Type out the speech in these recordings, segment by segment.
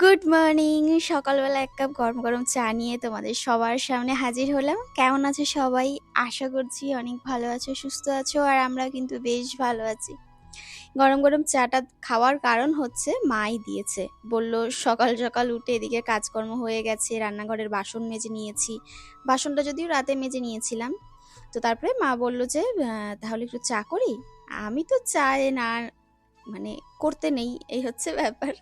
Good morning সকালবেলা এক cup গরম গরম চা নিয়ে তোমাদের সবার সামনে হাজির হলাম। কেমন আছো সবাই? আশা করছি অনেক ভালো আছো, সুস্থ আছো, আর আমরা কিন্তু বেশ ভালো আছি। গরম গরম চাটা খাওয়ার কারণ হচ্ছে মাই দিয়েছে। বলল, সকাল সকাল উঠে এদিকে কাজকর্ম হয়ে গেছে, রান্নাঘরের বাসন মেজে নিয়েছি। বাসনটা যদিও রাতে মেজে নিয়েছিলাম। তো তারপরে মা বলল যে তাহলে একটু চা করি? আমি তো চায় না মানে করতে নেই, এই হচ্ছে ব্যাপার।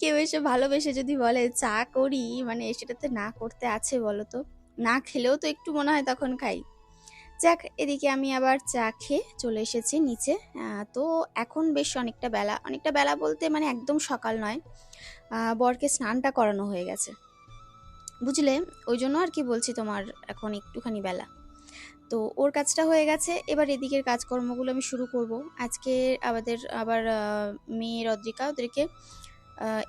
কেউ এসে ভালোবেসে যদি বলে, চা করি? মানে সেটাতে না করতে আছে বলো তো না খেলেও তো একটু মনে হয় তখন খাই। যাক, এদিকে আমি আবার চা খেয়ে চলে এসেছি নিচে। তো এখন বেশ অনেকটা বেলা। অনেকটা বেলা বলতে মানে একদম সকাল নয়। বরকে স্নানটা করানো হয়ে গেছে। বুঝলে? ওই জন্য আর কি বলছি তোমার এখন একটুখানি বেলা। তো ওর কাজটা হয়ে গেছে। এবার এদিকের কাজকর্মগুলো আমি শুরু করব। আজকে আমাদের আবার মেয়ে রদ্রিকা ওদেরকে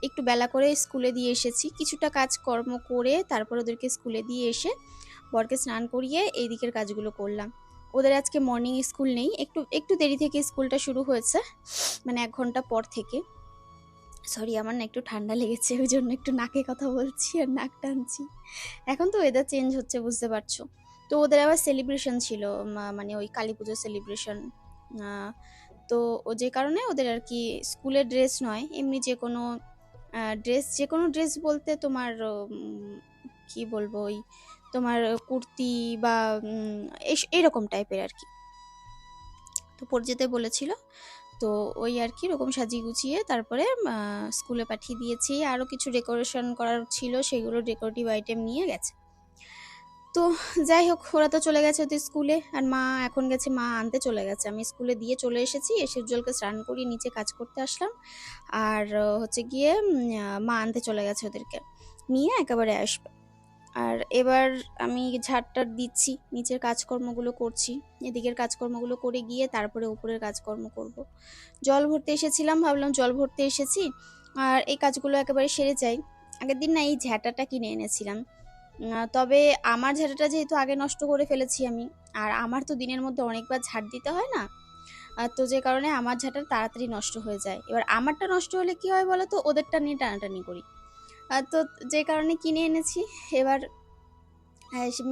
একটু বেলা করে স্কুলে দিয়ে এসেছি। কিছুটা কাজকর্ম করে তারপর ওদেরকে স্কুলে দিয়ে এসে বরকে স্নান করিয়ে এই দিকের কাজগুলো করলাম। ওদের আজকে মর্নিং স্কুল নেই। একটু একটু দেরি থেকে স্কুলটা শুরু হয়েছে মানে এক ঘণ্টা পর থেকে। সরি আমার না একটু ঠান্ডা লেগেছে, ওই জন্য একটু নাকে কথা বলছি আর নাক টানছি। এখন তো ওয়েদার চেঞ্জ হচ্ছে, বুঝতে পারছ। তো ওদের আবার সেলিব্রেশন ছিল মানে ওই কালী পুজোর সেলিব্রেশন তো ও যে কারণে ওদের আর কি স্কুলের ড্রেস নয়, এমনি যে কোনো ড্রেস যে কোনো ড্রেস বলতে তোমার কি বলব ওই তোমার কুর্তি বা এইরকম টাইপের আর কি। তো পরে যেতে বলেছিল, তো ওই আর কি রকম সাজিয়ে গুছিয়ে তারপরে স্কুলে পাঠিয়ে দিয়েছি। আরও কিছু ডেকোরেশন করার ছিল, সেগুলো ডেকোরেটিভ আইটেম নিয়ে গেছে। তো যাই হোক, ওরা তো চলে গেছে ওদের স্কুলে আর মা এখন গেছে, মা আনতে চলে গেছে। আমি স্কুলে দিয়ে চলে এসেছি, এসে উজ্জ্বলকে স্নান করিয়ে নিচে কাজ করতে আসলাম। আর হচ্ছে গিয়ে মা আনতে চলে গেছে ওদেরকে। নিয়ে একেবারে আসবে। আর এবার আমি ঝাড়টার দিচ্ছি, নিচের কাজকর্মগুলো করছি, এদিকের কাজকর্মগুলো করে গিয়ে তারপরে উপরের কাজকর্ম করব। জল ভরতে এসেছিলাম, ভাবলাম জল ভরতে এসেছি। আর এই কাজগুলো একেবারে সেরে যাই। আগের দিন না এই ঝ্যাঁটাটা কিনে এনেছিলাম। তবে আমার ঝাঁটাটা যেহেতু আগে নষ্ট করে ফেলেছি আমি, আর আমার তো দিনের মধ্যে অনেকবার ঝাড় দিতে হয় না তো যে কারণে আমার ঝাঁটা তাড়াতাড়ি নষ্ট হয়ে যায়। এবার আমারটা নষ্ট হলে কি হয় বলো তো ওদেরটা নিয়ে টানাটানি করি। তো যে কারণে কিনে এনেছি, এবার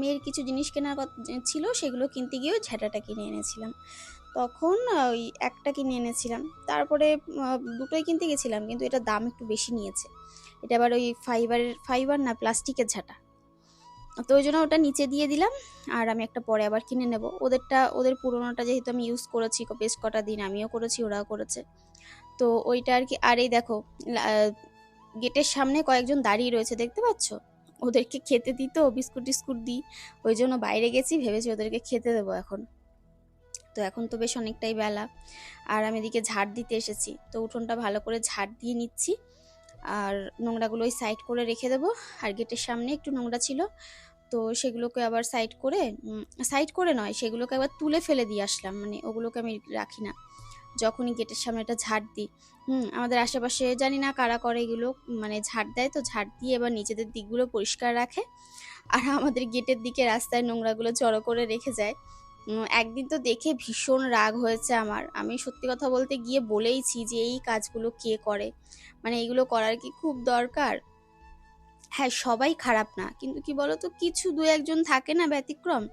মেয়ের কিছু জিনিস কেনার ছিল সেগুলো কিনতে গিয়েও ঝাঁটাটা কিনে এনেছিলাম। তখন ওই একটা কিনে এনেছিলাম। তারপরে দুটোই কিনতে গেছিলাম, কিন্তু এটার দাম একটু বেশি নিয়েছে। এটা আবার ওই ফাইবারের ফাইবার না প্লাস্টিকের ঝাঁটা। তো ওই জন্য ওটা নিচে দিয়ে দিলাম, আর আমি একটা পরে আবার কিনে নেব। ওদেরটা, ওদের পুরোনোটা যেহেতু আমি ইউজ করেছি, বেশ কটা দিন আমিও করেছি, ওরাও করেছে। তো ওইটা আর কি, আর এই দেখো গেটের সামনে কয়েকজন দাঁড়িয়ে রয়েছে, দেখতে পাচ্ছ? ওদেরকে খেতে দিই তো, বিস্কুট টিস্কুট দিই, ওই জন্য বাইরে গেছি, ভেবেছি ওদেরকে খেতে দেবো এখন। তো এখন তো বেশ অনেকটাই বেলা, আর আমি এদিকে ঝাড় দিতে এসেছি। তো উঠোনটা ভালো করে ঝাড় দিয়ে নিচ্ছি আর নোংরাগুলো ওই সাইড করে রেখে দেবো। আর গেটের সামনে একটু নোংরা ছিল, তো সেগুলোকে আবার সাইড করে সাইড করে নয়, সেগুলোকে আবার তুলে ফেলে দিয়ে আসলাম। মানে ওগুলোকে আমি রাখি না। যখনই গেটের সামনে একটা ঝাড় দিই, হুম, আমাদের আশেপাশে জানি না কারা করে এগুলো মানে ঝাড় দেয় তো ঝাড় দিয়ে এবার নিজেদের দিকগুলো পরিষ্কার রাখে। আর আমাদের গেটের দিকে রাস্তায় নোংরাগুলো জড়ো করে রেখে যায়। একদিন তো দেখে ভীষণ রাগ হয়েছে আমার। আমি সত্যি কথা বলতে গিয়ে বলেইছি যে এই কাজগুলো কে করে? মানে এগুলো করার কি খুব দরকার? হ্যাঁ সবাই খারাপ না। কিন্তু কি বলতো, কিছু দু একজন থাকে না ব্যতিক্রম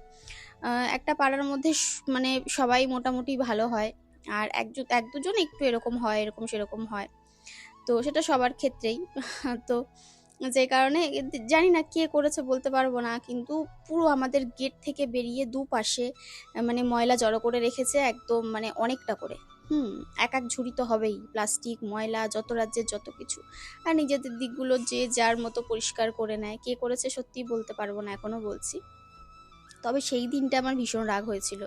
একটা পাড়ার মধ্যে মানে সবাই মোটামুটি ভালো হয়। আর একজন এক দুজন একটু এরকম হয়, এরকম সেরকম হয়। তো সেটা সবার ক্ষেত্রেই। তো যে কারণে জানি না কে করেছে বলতে পারব না, কিন্তু পুরো আমাদের গেট থেকে বেরিয়ে দুপাশে মানে ময়লা জড়ো করে রেখেছে একদম মানে অনেকটা করে। হুম, এক এক ঝুড়ি তো হবেই প্লাস্টিক ময়লা, যত রাজ্যের যত কিছু। আর নিজেদের দিকগুলো যে যার মতো পরিষ্কার করে নেয়, কে করেছে সত্যি বলতে পারব না, এখনও বলছি। তবে সেই দিনটা আমার ভীষণ রাগ হয়েছিল।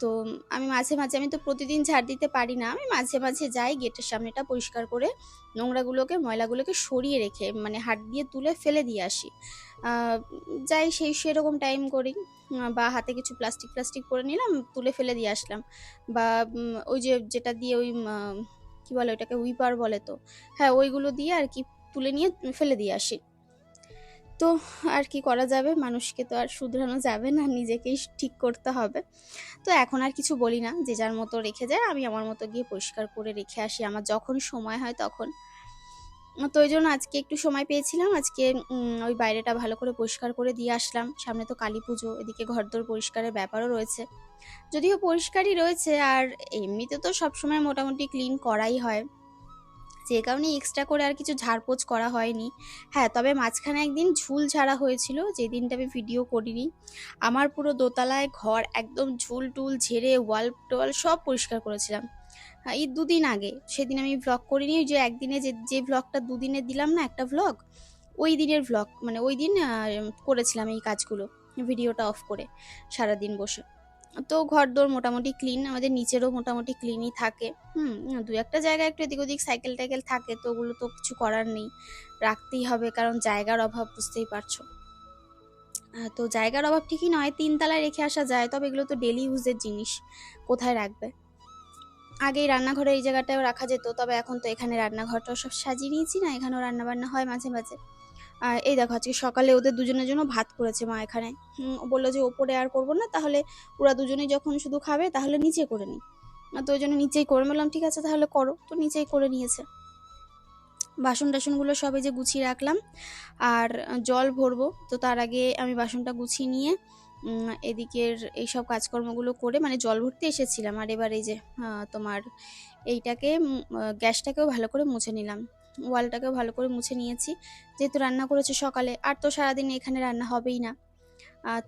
তো আমি মাঝে মাঝে, আমি তো প্রতিদিন ঝাড় দিতে পারি না। আমি মাঝে মাঝে যাই গেটের সামনেটা পরিষ্কার করে নোংরাগুলোকে, ময়লাগুলোকে সরিয়ে রেখে মানে হাত দিয়ে তুলে ফেলে দিয়ে আসি। যাই সেই সেরকম টাইম করি। বা হাতে কিছু প্লাস্টিক প্লাস্টিক করে নিলাম, তুলে ফেলে দিয়ে আসলাম। বা ওই যে যেটা দিয়ে ওই কী বলে ওইটাকে উইপার বলে তো। হ্যাঁ ওইগুলো দিয়ে আর কি তুলে নিয়ে ফেলে দিয়ে আসি। তো আর কি করা যাবে? মানুষকে তো আর শুধরানো যাবে না, নিজেকেই ঠিক করতে হবে। তো এখন আর কিছু বলি না, যে যার মতো রেখে যায়, আমি আমার মতো গিয়ে পরিষ্কার করে রেখে আসি। আমার যখন সময় হয় তখন। তো ওই জন্য আজকে একটু সময় পেয়েছিলাম, আজকে ওই বাইরেটা ভালো করে পরিষ্কার করে দিয়ে আসলাম। সামনে তো কালী পুজো, এদিকে ঘরদোর পরিষ্কারের ব্যাপারও রয়েছে। যদিও পরিষ্কারই রয়েছে, আর এমনিতে তো সবসময় মোটামুটি ক্লিন করাই হয়। যে কারণে এক্সট্রা করে আর কিছু ঝাড়পোছ করা হয়নি। হ্যাঁ তবে মাঝখানে একদিন ঝুল ঝাড়া হয়েছিল যে দিনটা আমি ভিডিও করিনি। আমার পুরো দোতলায় ঘর একদম ঝুল টুল ঝেড়ে ওয়াল টোয়াল সব পরিষ্কার করেছিলাম। এই দুদিন আগে। সেদিন আমি ভ্লগ করিনি যে একদিনে যে যে ভ্লগটা দুদিনে দিলাম না একটা ভ্লগ ওই দিনের ভ্লগ মানে ওই দিন করেছিলাম এই কাজগুলো ভিডিওটা অফ করে, সারাদিন বসে। তো ঘর দোর মোটামুটি ক্লিন আমাদের নিচেরও মোটামুটি ক্লিনই থাকে। হুম, দু একটা জায়গায় একটু এদিক ওদিক সাইকেল টাইকেল থাকে, তো ওগুলো তো কিছু করার নেই। রাখতেই হবে, কারণ জায়গার অভাব বুঝতেই পারছ। তো জায়গার অভাব ঠিকই নয়, তিনতলায় রেখে আসা যায়, তবে এগুলো তো ডেলি ইউজের জিনিস, কোথায় রাখবে? আগেই রান্নাঘরে এই জায়গাটাও রাখা যেত, তবে এখন তো এখানে রান্নাঘরটাও সব সাজিয়ে নিয়েছি না, এখানেও রান্না বান্না হয় মাঝে মাঝে। আর এই দেখো, আজকে সকালে ওদের দুজনের জন্য ভাত করেছে মা এখানে। বলল যে ওপরে আর করব না, তাহলে ওরা দুজনেই যখন শুধু খাবে, তাহলে নিচে করে নিই। তো ওই জন্য নিচেই করে বললাম, ঠিক আছে, তাহলে করো। তো নিচেই করে নিয়েছে। বাসন টাসনগুলো সবে যে গুছিয়ে রাখলাম। আর জল ভরবো, তো তার আগে আমি বাসনটা গুছিয়ে নিয়ে এদিকের এইসব কাজকর্মগুলো করে মানে জল ভরতে এসেছিলাম। আর এবার এই যে তোমার এইটাকে গ্যাসটাকেও ভালো করে মুছে নিলাম। ওয়ালটাকেও ভালো করে মুছে নিয়েছি। যেহেতু রান্না করেছে সকালে, আর তো সারাদিন এখানে রান্না হবেই না।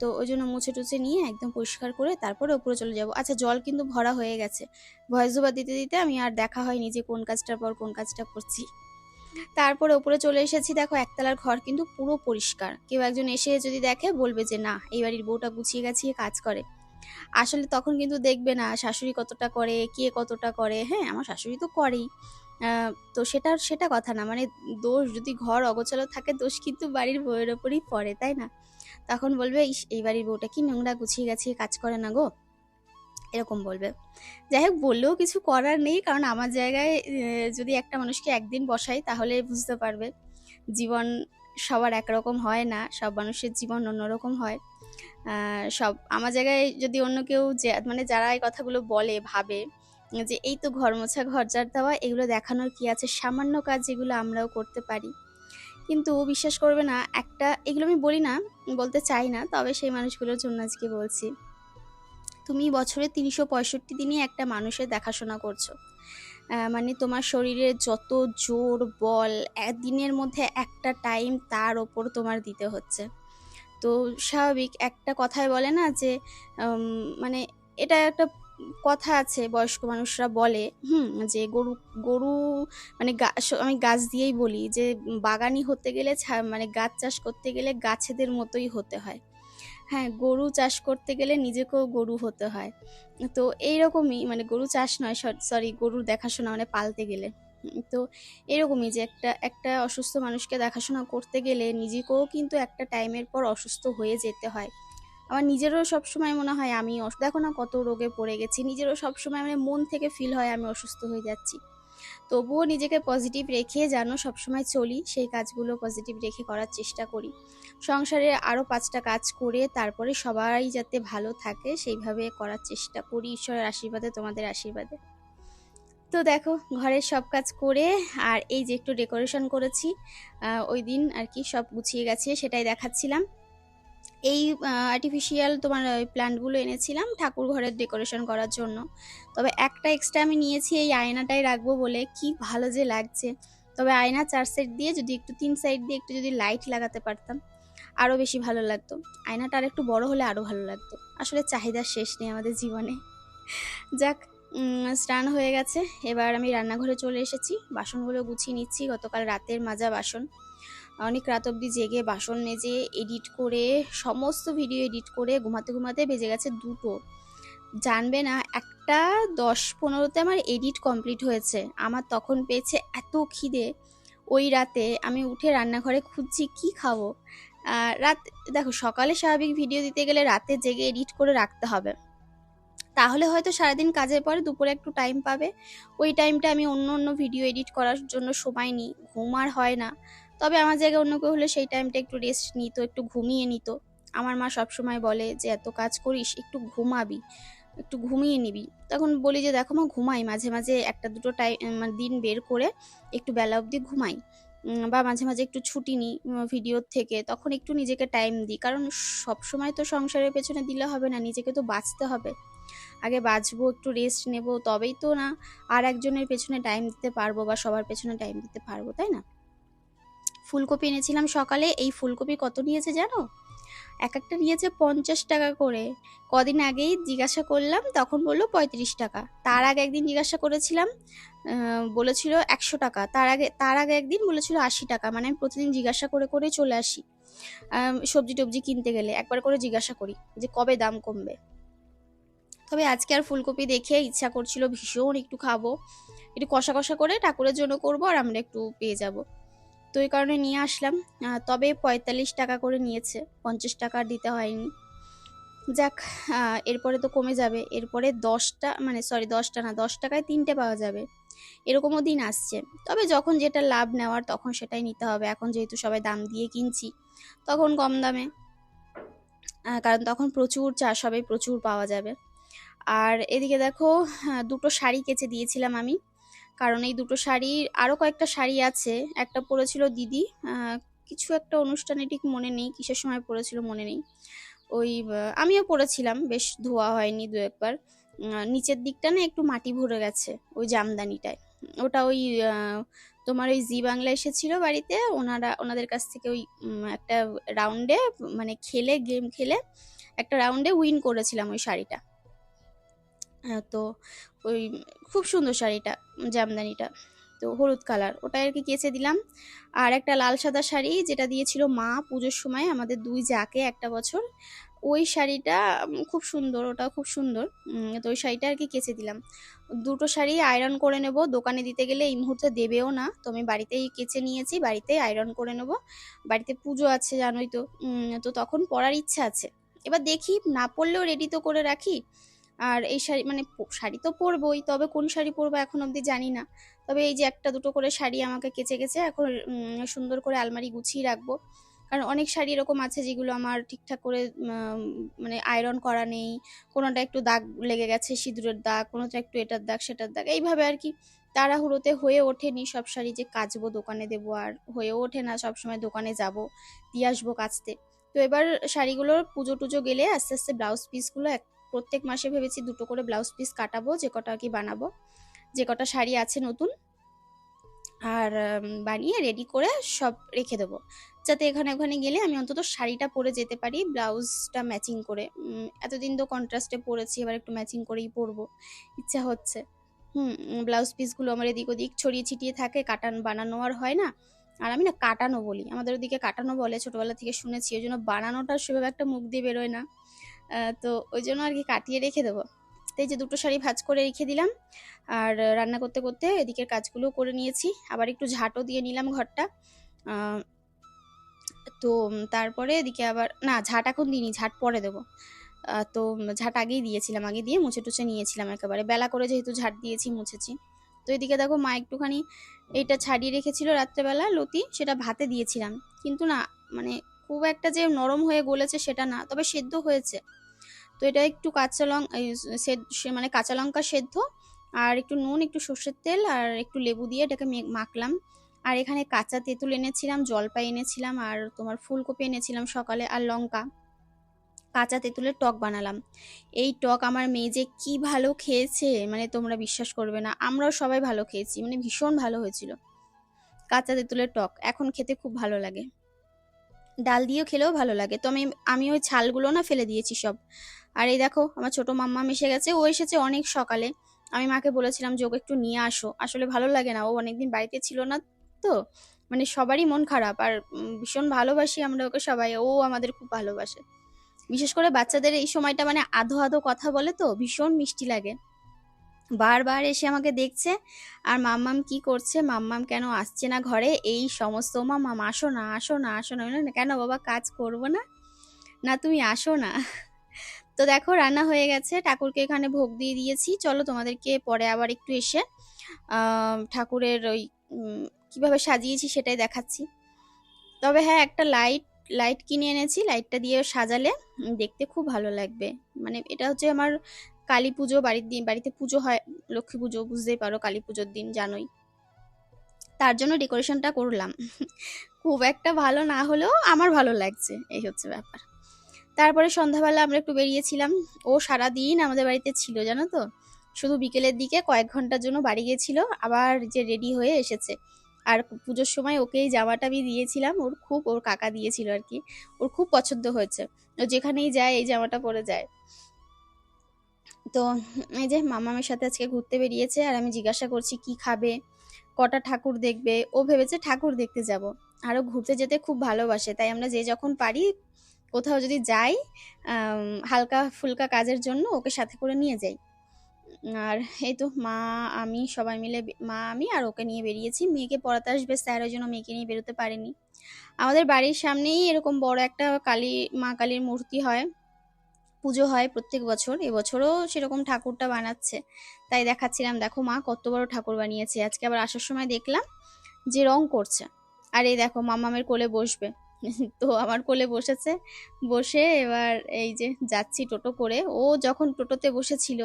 তো ওই জন্য মুছে টুছে নিয়ে একদম পরিষ্কার করে তারপরে উপরে চলে যাব। আচ্ছা জল কিন্তু ভরা হয়ে গেছে। ভয়েস ওভার দিতে দিতে আমি আর দেখা হয়নি যে কোন কাজটার পর কোন কাজটা করছি। তারপরে উপরে চলে এসেছি, দেখো একতলার ঘর কিন্তু পুরো পরিষ্কার। কেউ একজন এসে যদি দেখে বলবে যে, না, এই বাড়ির বউটা গুছিয়ে গাছিয়ে কাজ করে। আসলে তখন কিন্তু দেখবে না, শাশুড়ি কতটা করে, কে কতটা করে। হ্যাঁ আমার শাশুড়ি তো করেই। তো সেটা সেটা কথা না। মানে দোষ যদি ঘর অগোছালো থাকে দোষ কিন্তু বাড়ির বউয়ের ওপরই পড়ে তাই না? তখন বলবে "ইস, এই বাড়ির বউটা কি নোংরা গুছিয়ে গাছিয়ে কাজ করে না গো? এরকম বলবে। যাই হোক বললেও কিছু করার নেই কারণ আমার জায়গায় যদি একটা মানুষকে একদিন বসাই তাহলে বুঝতে পারবে জীবন সবার একরকম হয় না সব মানুষের জীবন অন্যরকম হয়। সব আমার জায়গায় যদি অন্য কেউ যে মানে যারা এই কথাগুলো বলে ভাবে যে এই তো ঘর মোছা ঘর ঝাড় দেওয়া, এগুলো দেখানোর কি আছে? সামান্য কাজ যেগুলো আমরাও করতে পারি। কিন্তু বিশ্বাস করবে না, একটা, এগুলো আমি বলি না, বলতে চাই না, তবে সেই মানুষগুলোর জন্য আজকে বলছি। তুমি বছরে তিনশো পঁয়ষট্টি দিনই একটা মানুষের দেখাশোনা করছ। মানে তোমার শরীরের যত জোর, বল দিনের মধ্যে একটা টাইম তার ওপর তোমার দিতে হচ্ছে। তো স্বাভাবিক, একটা কথায় বলে না যে মানে এটা একটা কথা আছে, বয়স্ক মানুষরা বলে, হুম, যে গরু গরু মানে আমি গাছ দিয়েই বলি যে বাগানি হতে গেলে মানে গাছ চাষ করতে গেলে গাছেদের মতোই হতে হয়। হ্যাঁ গরু চাষ করতে গেলে নিজেকেও গরু হতে হয়। তো এইরকমই মানে গরু চাষ নয়, সরি গরুর দেখাশোনা মানে পালতে গেলে। তো এরকমই যে একটা একটা অসুস্থ মানুষকে দেখাশোনা করতে গেলে নিজেকেও কিন্তু একটা টাইমের পর অসুস্থ হয়ে যেতে হয়। আমার নিজেরও সবসময় মনে হয় আমি দেখো না কত রোগে পড়ে গেছি। নিজেরও সবসময় মানে মন থেকে ফিল হয় আমি অসুস্থ হয়ে যাচ্ছি। তবুও নিজেকে পজিটিভ রেখে যেন সবসময় চলি, সেই কাজগুলো পজিটিভ রেখে করার চেষ্টা করি। সংসারে আরও পাঁচটা কাজ করে তারপরে সবাই যাতে ভালো থাকে, সেইভাবে করার চেষ্টা করি। ঈশ্বরের আশীর্বাদে, তোমাদের আশীর্বাদে। তো দেখো, ঘরের সব কাজ করে আর এই যে একটু ডেকোরেশন করেছি ওই দিন আর কি সব গুছিয়ে গেছে, সেটাই দেখাচ্ছিলাম। এই আর্টিফিশিয়াল তোমার, ওই প্ল্যান্টগুলো এনেছিলাম ঠাকুর ঘরের ডেকোরেশন করার জন্য। তবে একটা এক্সট্রা আমি নিয়েছি, এই আয়নাটাই রাখব বলে। কি ভালো যে লাগছে। তবে আয়না চার সাইড দিয়ে যদি একটু, তিন সাইড দিয়ে একটু যদি লাইট লাগাতে পারতাম আরও বেশি ভালো লাগতো। আয়নাটা আর একটু বড় হলে আরও ভালো লাগতো। আসলে চাহিদার শেষ নেই আমাদের জীবনে। যাক স্নান হয়ে গেছে। এবার আমি রান্নাঘরে চলে এসেছি। বাসনগুলো গুছিয়ে নিচ্ছি। গতকাল রাতের মাজা বাসন। অনেক রাত অবধি জেগে বাসন মেজে এডিট করে, সমস্ত ভিডিও এডিট করে ঘুমাতে ঘুমাতে বেজে গেছে দুটো। জানবে না, একটা দশ পনেরোতে আমার এডিট কমপ্লিট হয়েছে। আমার তখন পেয়েছে এত খিদে। ওই রাতে আমি উঠে রান্নাঘরে খুঁজছি, কি খাব? রাত, দেখো, সকালে স্বাভাবিক ভিডিও দিতে গেলে রাতে জেগে এডিট করে রাখতে হবে। তাহলে হয়তো সারাদিন কাজের পরে দুপুরে একটু টাইম পাবে। ওই টাইমটা আমি অন্য অন্য ভিডিও এডিট করার জন্য সময় নিই। ঘুম আর হয় না। তবে আমার জায়গায় অন্য কেউ হলে সেই টাইমটা একটু রেস্ট নিত, একটু ঘুমিয়ে নিত। আমার মা সবসময় বলে যে, এত কাজ করিস, একটু ঘুমাবি, একটু ঘুমিয়ে নিবি। তখন বলি যে, দেখো মা, ঘুমাই। মাঝে মাঝে একটা দুটো টাইম দিন বের করে একটু বেলা অবধি ঘুমাই। বা মাঝে মাঝে একটু ছুটি নিই ভিডিওর থেকে। তখন একটু নিজেকে টাইম দিই। কারণ সব সময় তো সংসারের পেছনে দিলে হবে না, নিজেকে তো বাঁচতে হবে। আগে বাঁচবো, একটু রেস্ট নেব, তবেই তো না আর একজনের পেছনে টাইম দিতে পারব বা সবার পেছনে টাইম দিতে পারব, তাই না? ফুলকপি এনেছিলাম সকালে, এই ফুলকপি কত নিয়েছে জানো? এক একটা নিয়েছে পঞ্চাশ টাকা করে। কদিন আগেই জিজ্ঞাসা করলাম, তখন বলল পঁয়ত্রিশ টাকা। তার আগে একদিন জিজ্ঞাসা করেছিলাম বলেছিল একশো টাকা। তার আগে তার আগে একদিন বলেছিল আশি টাকা। মানে আমি প্রতিদিন জিজ্ঞাসা করে করে চলে আসি। সবজি টবজি কিনতে গেলে একবার করে জিজ্ঞাসা করি যে কবে দাম কমবে। তবে আজকে আর ফুলকপি দেখে ইচ্ছা করছিল ভীষণ একটু খাব। একটু কষা কষা করে ঠাকুরের জন্য করব আর আমরা একটু পেয়ে যাব। তো এই কারণে নিয়ে আসলাম। তবে পঁয়তাল্লিশ টাকা করে নিয়েছে। পঞ্চাশ টাকা দিতে হয়নি। যাক এরপরে তো কমে যাবে। এরপরে দশটা মানে সরি দশটা না, দশ টাকায় তিনটে পাওয়া যাবে। এরকমও দিন আসছে। তবে যখন যেটা লাভ নেওয়ার, তখন সেটাই নিতে হবে। এখন যেহেতু সবাই দাম দিয়ে কিনছি, তখন কম দামে। কারণ তখন প্রচুর চাষ হবে, প্রচুর পাওয়া যাবে। আর এদিকে দেখো দুটো শাড়ি কেচে দিয়েছিলাম আমি। কারণ এই দুটো শাড়ি আরও কয়েকটা শাড়ি আছে। একটা পরেছিল দিদি কিছু একটা অনুষ্ঠানে ঠিক মনে নেই, কিসের সময় পরেছিল মনে নেই। ওই আমিও পরেছিলাম, বেশ ধোয়া হয়নি দু একবার। নিচের দিকটা না একটু মাটি ভরে গেছে, ওই জামদানিটায়। ওটা ওই তোমার ওই জি বাংলা এসেছিল বাড়িতে, ওনারা, ওনাদের কাছ থেকে ওই একটা রাউন্ডে মানে খেলে গেম খেলে, একটা রাউন্ডে উইন করেছিলাম ওই শাড়িটা। তো ওই খুব সুন্দর শাড়িটা, জামদানিটা, তো হলুদ কালার। ওটা আর কি কেচে দিলাম। আর একটা লাল সাদা শাড়ি যেটা দিয়েছিল মা পুজোর সময় আমাদের দুই জাকে একটা বছর, ওই শাড়িটা খুব সুন্দর ওটা খুব সুন্দর। তো ওই শাড়িটা আর কি কেচে দিলাম। দুটো শাড়ি আয়রন করে নেব। দোকানে দিতে গেলে এই মুহূর্তে দেবেও না। তো আমি বাড়িতেই কেচে নিয়েছি বাড়িতেই আয়রন করে নেব। বাড়িতে পুজো আছে, জানোই তো। তো তখন পরার ইচ্ছা আছে। এবার দেখি, না পরলেও রেডি তো করে রাখি। আর এই শাড়ি মানে শাড়ি তো পরবই, তবে কোন শাড়ি পরবো এখন অবধি জানি না। তবে এই যে একটা দুটো করে শাড়ি আমাকে কেচে কেচে এখন সুন্দর করে আলমারি গুছিয়ে রাখব। কারণ অনেক শাড়ি এরকম আছে যেগুলো আমার ঠিকঠাক করে মানে আয়রন করা নেই, কোনোটা একটু দাগ লেগে গেছে, সিঁদুরের দাগ, কোনোটা একটু এটার দাগ, সেটার দাগ, এইভাবে আর কি তাড়াহুড়োতে হয়ে ওঠেনি সব শাড়ি যে কাচবো দোকানে দেবো আর হয়েও ওঠে না, সবসময় দোকানে যাব, দিয়ে আসব কাচতে। তো এবার শাড়িগুলোর পুজো টুজো গেলে আস্তে আস্তে ব্লাউজ পিসগুলো এক প্রত্যেক মাসে ভেবেছি দুটো করে ব্লাউজ পিস কাটাবো, যে কটা আর কি বানাবো। যে কটা শাড়ি আছে নতুন আর বানিয়ে রেডি করে সব রেখে দেবো। যাতে এখানে ওখানে গেলে আমি অন্তত শাড়িটা পরে যেতে পারি, ব্লাউজটা ম্যাচিং করে। এতদিন তো কন্ট্রাস্টে পরেছি, এবার একটু ম্যাচিং করেই পরবো। ইচ্ছা হচ্ছে। হুম ব্লাউজ পিসগুলো আমার এদিক ওদিক ছড়িয়ে ছিটিয়ে থাকে, কাটান বানানো আর হয় না। আর আমি না কাটানো বলি। আমাদের ওদিকে কাটানো বলে, ছোটবেলা থেকে শুনেছি, ওই জন্য বানানোটা সেভাবে একটা মুখ দিয়ে বেরোয় না। তো ওই জন্য আর কি কাটিয়ে রেখে দেবো। তো এই যে দুটো শাড়ি ভাঁজ করে রেখে দিলাম। আর রান্না করতে করতে এদিকের কাজগুলো করে নিয়েছি। আবার একটু ঝাঁটও দিয়ে নিলাম ঘরটা। তো তারপরে এদিকে আবার, না, ঝাঁট এখন দিইনি, ঝাঁট পরে দেবো। তো ঝাঁট আগেই দিয়েছিলাম, আগে দিয়ে মুছে টুছে নিয়েছিলাম একেবারে। বেলা করে যেহেতু ঝাঁট দিয়েছি, মুছেছি। তো এদিকে দেখো মা একটুখানি এইটা ছাড়িয়ে রেখেছিল রাত্রেবেলা, লতি, সেটা ভাতে দিয়েছিলাম। কিন্তু না মানে খুব একটা যে নরম হয়ে গলেছে সেটা না, তবে সেদ্ধ হয়েছে। তো এটা একটু কাঁচা লং সে- সে- মানে কাঁচা লঙ্কা সেদ্ধ, আর একটু নুন, একটু সর্ষের তেল, আর একটু লেবু দিয়ে এটাকে মাখলাম। আর এখানে কাঁচা তেঁতুল এনেছিলাম, জলপাই এনেছিলাম, আর তোমার ফুলকপি এনেছিলাম সকালে, আর লঙ্কা। কাঁচা তেঁতুলের টক বানালাম। এই টক আমার মেয়ে যে কি ভালো খেয়েছে মানে তোমরা বিশ্বাস করবে না, আমরাও সবাই ভালো খেয়েছি মানে ভীষণ ভালো হয়েছিল। কাঁচা তেঁতুলের টক, এখন খেতে খুব ভালো লাগে। ডাল দিয়েও খেলেও ভালো লাগে। তো আমি আমি ওই ছালগুলো না ফেলে দিয়েছি সব। আর এই দেখো, আমার ছোট মাম্মা এসে গেছে। ও এসেছে অনেক সকালে। আমি মাকে বলেছিলাম যে ওকে একটু নিয়ে আসো। আসলে ভালো লাগে না। ও অনেকদিন বাড়িতে ছিল না তো। মানে সবারই মন খারাপ আর ভীষণ ভালোবাসি আমরা ওকে সবাই। ও আমাদের খুব ভালোবাসে। বিশেষ করে বাচ্চাদের এই সময়টা মানে আধো আধো কথা বলে তো, ভীষণ মিষ্টি লাগে। বারবার এসে আমাকে দেখছে, আর মাম্মাম কি করছে? মাম্মাম কেন আসছে না ঘরে? এই সমস্ত, মাম্মাম, আসো না আসো না আসো না। কেন বাবা, কাজ করব না? না, তুমি আসো না। তো দেখো, রান্না হয়ে গেছে। ঠাকুরকে এখানে ভোগ দিয়ে দিয়েছি। চলো তোমাদেরকে পরে আবার একটু এসে ঠাকুরের ওই কীভাবে সাজিয়েছি সেটাই দেখাচ্ছি। তবে হ্যাঁ একটা লাইট লাইট কিনে এনেছি। লাইটটা দিয়ে সাজালে দেখতে খুব ভালো লাগবে। মানে এটা হচ্ছে আমার কালী পুজো, বাড়ির দিন, বাড়িতে পুজো হয়, লক্ষ্মী পুজো, বুঝতেই পারো কালী পুজোর দিন জানোই। তার জন্য ডেকোরেশনটা করলাম। খুব একটা ভালো না হলেও আমার ভালো লাগছে, এই হচ্ছে ব্যাপার। তারপরে সন্ধ্যাবেলা আমরা একটু বেরিয়েছিলাম। ও সারাদিন আমাদের বাড়িতে ছিল, জানো তো? শুধু বিকেলের দিকে কয়েক ঘণ্টার জন্য বাড়ি গিয়েছিল আবার যে রেডি হয়ে এসেছে। আর পুজোর সময় ওকে এই জামাটা আমি দিয়েছিলাম, ওর খুব, ওর কাকা দিয়েছিল আর কি। ওর খুব পছন্দ হয়েছে। ও যেখানেই যায়, এই জামাটা পরে যায়। তো এই যে মামামের সাথে আজকে ঘুরতে বেরিয়েছে, আর আমি জিজ্ঞাসা করছি, কি খাবে? কটা ঠাকুর দেখবে? ও ভেবেছে, ঠাকুর দেখতে যাব। আরও ঘুরতে যেতে খুব ভালোবাসে, তাই আমরা যে যখন পারি কোথাও যদি যাই হালকা ফুলকা কাজের জন্য ওকে সাথে করে নিয়ে যাই। আর এই তো মা, আমি সবাই মিলে মা, আমি আর ওকে নিয়ে বেরিয়েছি। মেয়েকে পড়াতে আসবে স্যার, ওই জন্য মেয়েকে নিয়ে বেরোতে পারেনি। আমাদের বাড়ির সামনেই এরকম বড় একটা কালী, মা কালীর মূর্তি হয়। পুজো হয় প্রত্যেক বছর। এবছরও সেরকম ঠাকুরটা বানাচ্ছে। তাই দেখাচ্ছিলাম, দেখো মা, কত বড় ঠাকুর বানিয়েছে। আজকে আবার আসার সময় দেখলাম যে রং করছে। আর এই দেখো, মামামের কোলে বসবে। তো আমার কোলে বসেছে। বসে এবার এই যে যাচ্ছি টোটো করে। ও যখন টোটোতে বসেছিল,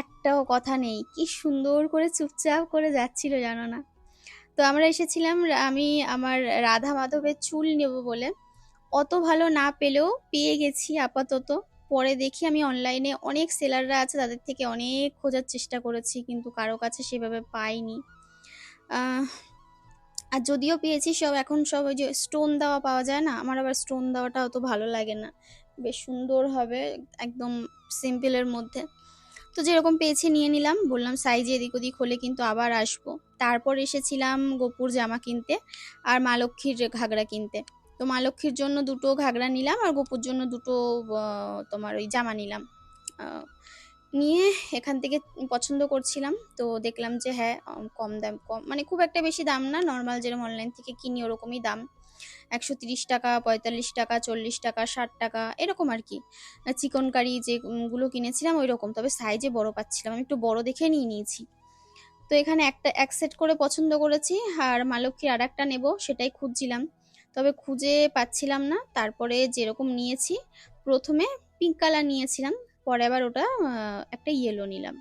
একটাও কথা নেই। কি সুন্দর করে চুপচাপ করে যাচ্ছিল, জানো না। তো আমরা এসেছিলাম, আমি আমার রাধা মাধবের চুল নেব বলে। অত ভালো না পেলেও পেয়ে গেছি আপাতত। পরে দেখি আমি অনলাইনে অনেক সেলাররা আছে, তাদের থেকে অনেক খোঁজার চেষ্টা করেছি, কিন্তু কারও কাছে সেভাবে পাইনি। আর যদিও পেয়েছি সব, এখন সব ওই যে স্টোন দেওয়া পাওয়া যায় না, আমার আবার স্টোন দেওয়াটা অত ভালো লাগে না। বেশ সুন্দর হবে, একদম সিম্পলের মধ্যে। তো যেরকম পেয়েছি নিয়ে নিলাম, বললাম সাইজে এদিক ওদিক হলে কিন্তু আবার আসব। তারপর এসেছিলাম গোপুর জামা কিনতে আর মা লক্ষ্মীর ঘাগরা কিনতে। তো মা লক্ষ্মীর জন্য দুটো ঘাগরা নিলাম আর গোপুর জন্য দুটো তোমার ওই জামা নিলাম। নিয়ে এখান থেকে পছন্দ করছিলাম। তো দেখলাম যে হ্যাঁ কম দাম, কম মানে খুব একটা বেশি দাম না। নর্মাল যেরকম অনলাইন থেকে কিনি, ওরকমই দাম। একশো তিরিশ টাকা, পঁয়তাল্লিশ টাকা, চল্লিশ টাকা, ষাট টাকা, এরকম আর কি। চিকন কারি যেগুলো কিনেছিলাম ওই রকম তবে সাইজে বড় পাচ্ছিলাম। আমি একটু বড় দেখে নিয়ে নিয়েছি। তো এখানে একটা, এক সেট করে পছন্দ করেছি। আর মা লক্ষ্মীর আর একটা নেব, সেটাই খুঁজছিলাম। তবে খুঁজে পাচ্ছিলাম না। তারপরে যেরকম নিয়েছি, প্রথমে পিঙ্ক কালার নিয়েছিলাম। পরে আবার ওটা একটা ইয়েলো নিলাম।